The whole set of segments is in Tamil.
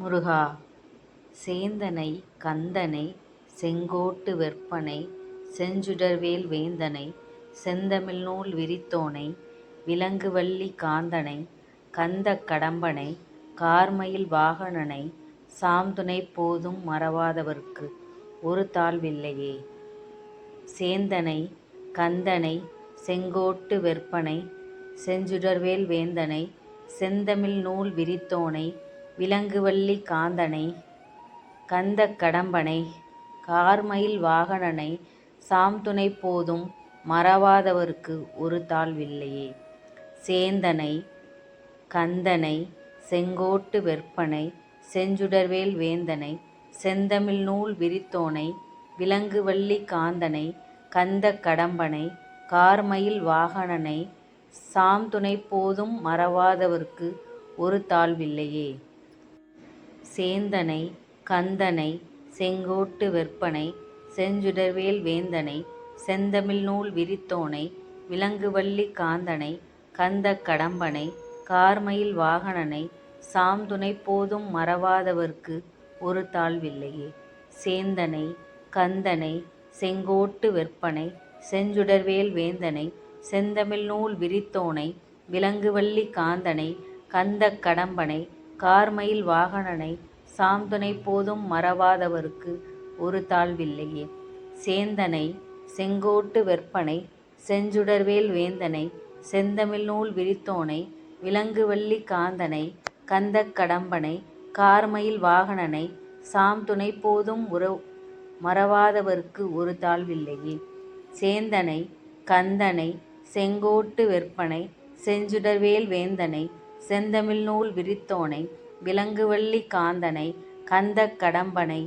முருகா சேந்தனை கந்தனை செங்கோட்டு வெற்பனை செஞ்சுடர்வேல் வேந்தனை செந்தமிழ்நூல் விரித்தோனை விலங்குவள்ளி காந்தனை கந்த கடம்பனை கார்மயில் வாகனனை சாம்துணை போதும் மறவாதவர்க்கு ஒரு தாழ்வில்லையே. சேந்தனை கந்தனை செங்கோட்டு வெற்பனை செஞ்சுடர்வேல் வேந்தனை செந்தமிழ்நூல் விரித்தோனை விலங்குவல்லி காந்தனை கந்த கடம்பனை கார்மயில் வாகனனை சாம்துணை போதும் மறவாதவர்க்கு ஒரு தாழ்வில்லையே. சேந்தனை கந்தனை செங்கோட்டு வெற்பனை செஞ்சுடர்வேல் வேந்தனை செந்தமிழ்நூல் விரித்தோனை விலங்குவல்லி காந்தனை கந்தக் கடம்பனை கார்மயில் வாகனனை சாம்துணை போதும் மறவாதவர்க்கு ஒரு தாழ்வில்லையே. சேந்தனை கந்தனை செங்கோட்டு வெற்பனை செஞ்சுடர்வேல் வேந்தனை செந்தமிழ்நூல் விரித்தோனை விலங்குவள்ளி காந்தனை கந்த கடம்பனை கார்மயில் வாகனனை சாம்துணை போதும் மறவாதவர்க்கு ஒரு தாழ்வில்லையே. சேந்தனை கந்தனை செங்கோட்டு வெற்பனை செஞ்சுடர்வேல் வேந்தனை செந்தமிழ்நூல் விரித்தோனை விலங்குவள்ளி காந்தனை கந்த கடம்பனை கார்மயில் வாகனனை சாம்துணை போதும் மறவாதவர்க்கு ஒரு தாழ்வில்லையே. சேந்தனை செங்கோட்டு வெற்பனை செஞ்சுடர்வேல் வேந்தனை செந்தமிழ்நூல் விரித்தோனை விலங்குவல்லி காந்தனை கந்தக் கடம்பனை கார்மயில் வாகனனை சாம்துணை போதும் உற மறவாதவர்க்கு ஒரு தாழ்வில்லையே. சேந்தனை கந்தனை செங்கோட்டு வெற்பனை செஞ்சுடர்வேல் வேந்தனை செந்தமிழ்நூல் விரித்தோனை விலங்குவள்ளி காந்தனை கந்த கடம்பனை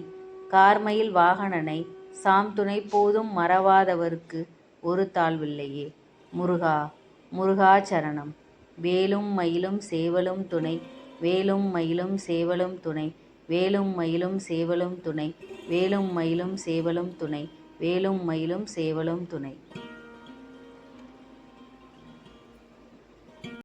கார்மயில் வாகனனை சாம் துணை போதும் மறவாதவர்க்கு ஒரு தாழ்வில்லையே. முருகா முருகாசரணம் வேலும் மயிலும் சேவலும் துணை வேலும் மயிலும் சேவலும் துணை வேலும் மயிலும் சேவலும் துணை வேலும் மயிலும் சேவலும் துணை வேலும் மயிலும் சேவலும் துணை